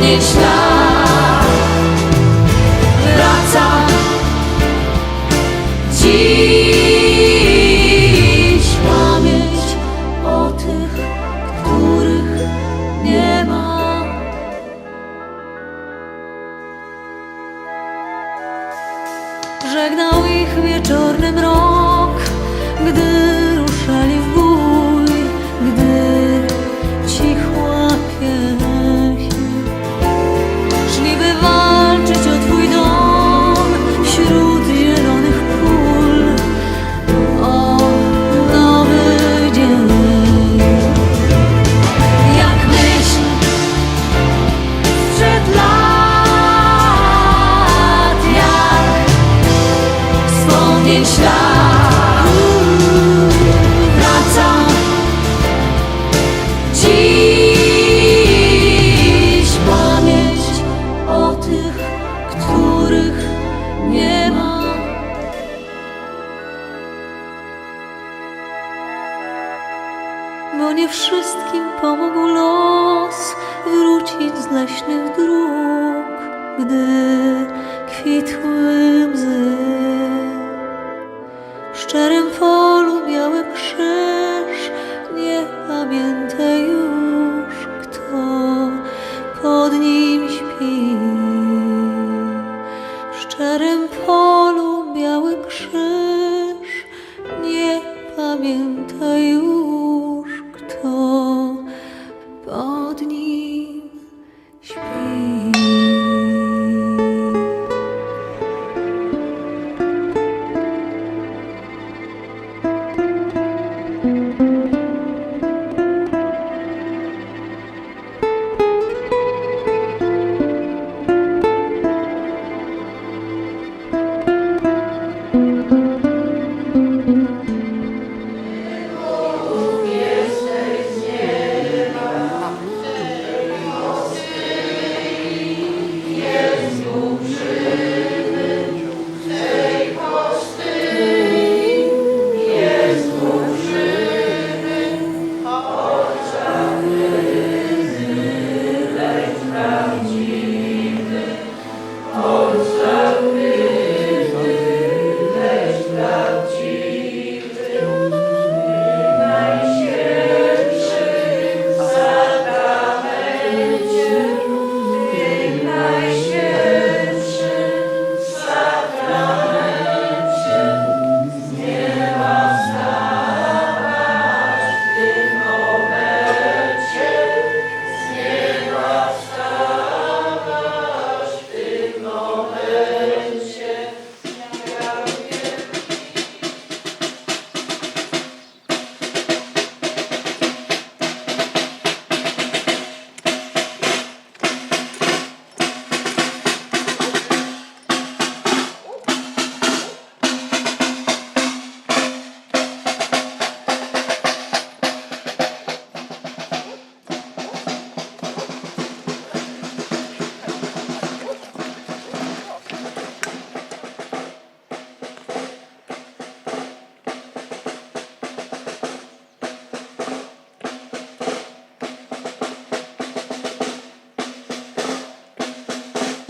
mnie ślad.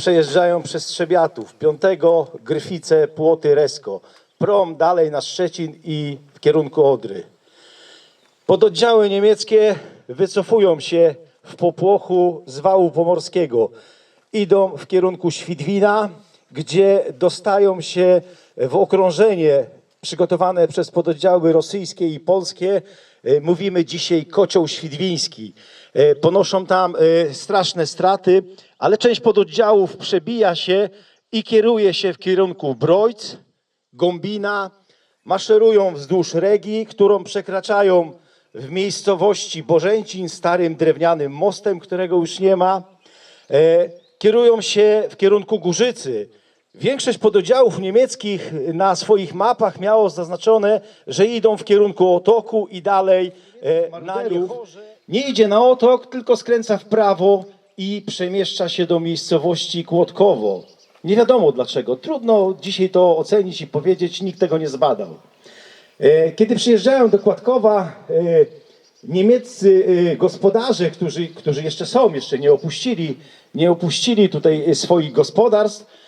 przejeżdżają przez Trzebiatów, Piątego, Gryfice, Płoty, Resko. Prom dalej na Szczecin i w kierunku Odry. Pododdziały niemieckie wycofują się w popłochu z wału pomorskiego. Idą w kierunku Świdwina, gdzie dostają się w okrążenie przygotowane przez pododdziały rosyjskie i polskie E, Mówimy dzisiaj kocioł świdwiński. E, Ponoszą tam e, straszne straty, ale część pododdziałów przebija się i kieruje się w kierunku Brojc, Gombina, maszerują wzdłuż Regi, którą przekraczają w miejscowości Bożęcin starym drewnianym mostem, którego już nie ma. Kierują się w kierunku Górzycy. Większość pododdziałów niemieckich na swoich mapach miało zaznaczone, że idą w kierunku Otoku i dalej e, na Niów. Nie idzie na Otok, tylko skręca w prawo i przemieszcza się do miejscowości Kłodkowo. Nie wiadomo dlaczego. Trudno dzisiaj to ocenić i powiedzieć, nikt tego nie zbadał. E, Kiedy przyjeżdżają do Kładkowa, e, niemieccy e, gospodarze, którzy, którzy jeszcze są, jeszcze nie opuścili, nie opuścili tutaj swoich gospodarstw,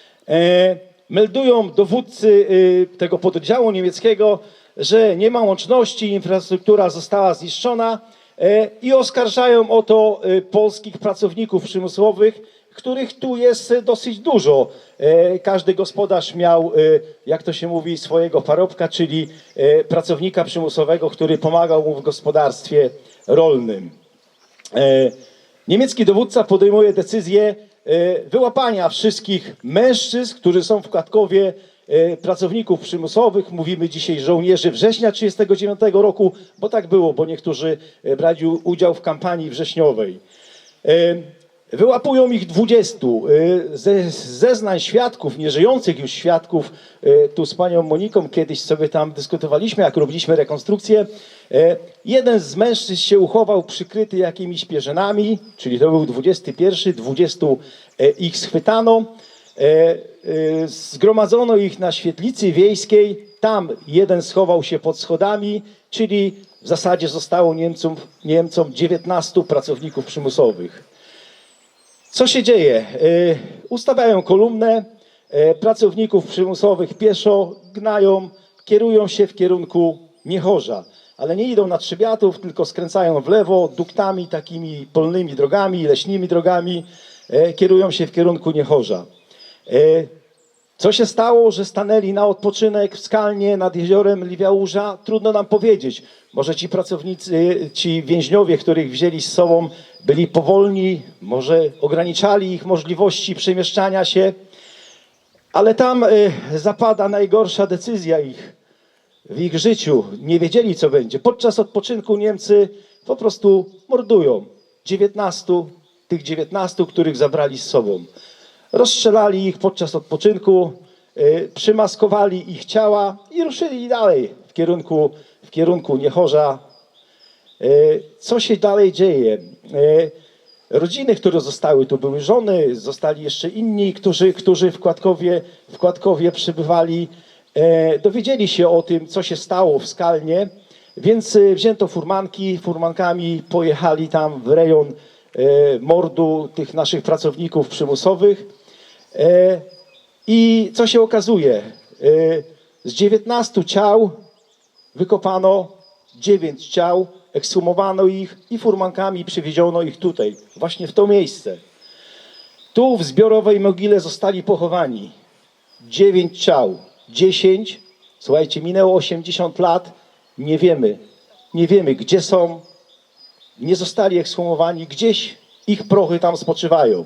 meldują dowódcy e, tego pododdziału niemieckiego, że nie ma łączności, infrastruktura została zniszczona e, i oskarżają o to e, polskich pracowników przemysłowych, których tu jest e, dosyć dużo. E, Każdy gospodarz miał, e, jak to się mówi, swojego parobka, czyli e, pracownika przymusowego, który pomagał mu w gospodarstwie rolnym. E, Niemiecki dowódca podejmuje decyzję e, wyłapania wszystkich mężczyzn, którzy są w Kładkowie, e, pracowników przymusowych, mówimy dzisiaj żołnierzy września 1939 roku, bo tak było, bo niektórzy e, brali udział w kampanii wrześniowej. Wyłapują ich 20. E, Ze zeznań świadków, nieżyjących już świadków, e, tu z panią Moniką kiedyś sobie tam dyskutowaliśmy, jak robiliśmy rekonstrukcję. e, Jeden z mężczyzn się uchował przykryty jakimiś pierzynami, czyli to był 21, 20 e, ich schwytano. Zgromadzono ich na świetlicy wiejskiej. Tam jeden schował się pod schodami, czyli w zasadzie zostało Niemcom, Niemcom 19 pracowników przymusowych. Co się dzieje? E, Ustawiają kolumnę, e, pracowników przymusowych pieszo gnają, kierują się w kierunku Miechorza, ale nie idą na Trzybiatów, tylko skręcają w lewo duktami, takimi polnymi drogami, leśnymi drogami, e, kierują się w kierunku Niechorza. E, Co się stało, że stanęli na odpoczynek w Skalnie nad jeziorem Liwiałuża? Trudno nam powiedzieć. Może ci pracownicy, ci więźniowie, których wzięli z sobą, byli powolni, może ograniczali ich możliwości przemieszczania się, ale tam y, zapada najgorsza decyzja ich w ich życiu. Nie wiedzieli, co będzie. Podczas odpoczynku Niemcy po prostu mordują 19, tych 19, których zabrali z sobą. Rozstrzelali ich podczas odpoczynku, y, przymaskowali ich ciała i ruszyli dalej w kierunku, w kierunku Niechorza. Y, Co się dalej dzieje? Y, Rodziny, które zostały, tu były żony, zostali jeszcze inni, którzy, którzy w, Kładkowie, w Kładkowie przybywali, dowiedzieli się o tym, co się stało w Skalnie, więc wzięto furmanki, furmankami pojechali tam w rejon mordu tych naszych pracowników przymusowych. E, I co się okazuje? E, Z 19 ciał wykopano 9 ciał, ekshumowano ich i furmankami przywieziono ich tutaj, właśnie w to miejsce. Tu w zbiorowej mogile zostali pochowani 9 ciał, 10, słuchajcie, minęło 80 lat, nie wiemy, nie wiemy gdzie są, nie zostali ekshumowani, gdzieś ich prochy tam spoczywają.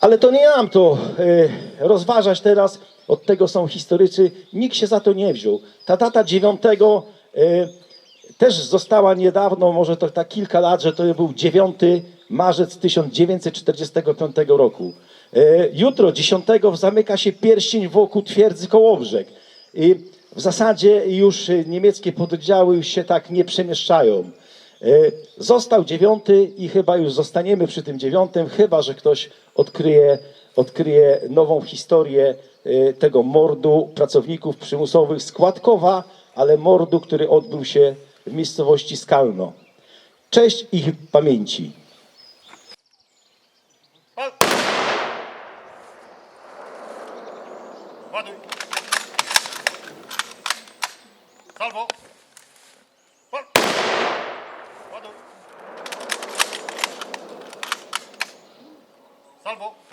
Ale to nie nam to e, rozważać teraz, od tego są historycy, nikt się za to nie wziął. Ta data 9 e, też została niedawno, może to tak kilka lat, że to był 9 marzec 1945 roku. E, jutro, 10 zamyka się pierścień wokół twierdzy Kołobrzeg. I w zasadzie już niemieckie pododdziały już się tak nie przemieszczają. E, Został dziewiąty i chyba już zostaniemy przy tym dziewiątym, chyba że ktoś odkryje, odkryje nową historię e, tego mordu pracowników przymusowych z Kładkowa, ale mordu, który odbył się w miejscowości Skalno. Cześć ich pamięci. Ładuj! Salwo! Calvo.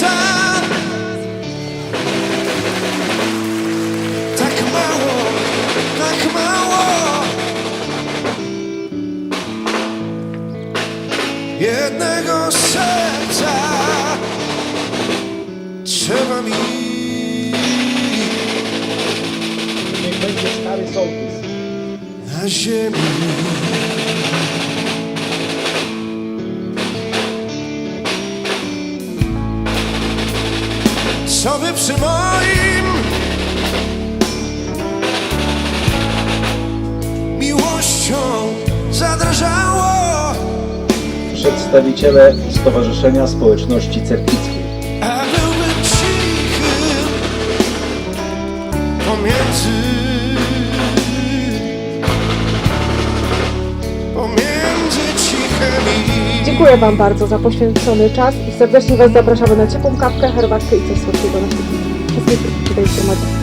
Serca Tak mało, tak mało. Jednego serca Trzeba mi. Niech będzie stary sołtys. na ziemi By przy moim miłością zadrżało Przedstawiciele Stowarzyszenia Społeczności Cerkickiej. A byłbym cichy pomiędzy Dziękuję Wam bardzo za poświęcony czas i serdecznie Was zapraszamy na ciepłą kawkę, herbatkę i coś słodkiego na wszystkich tutaj zgromadzonych.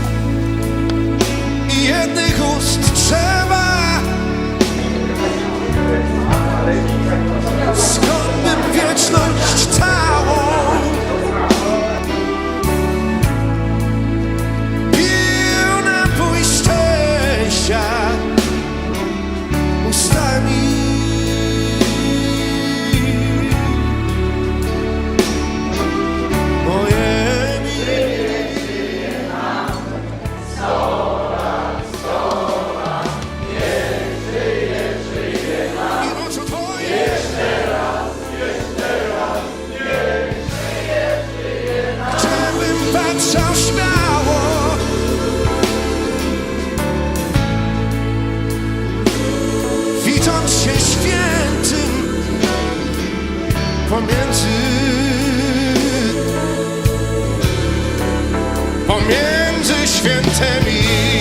Pomiędzy świętymi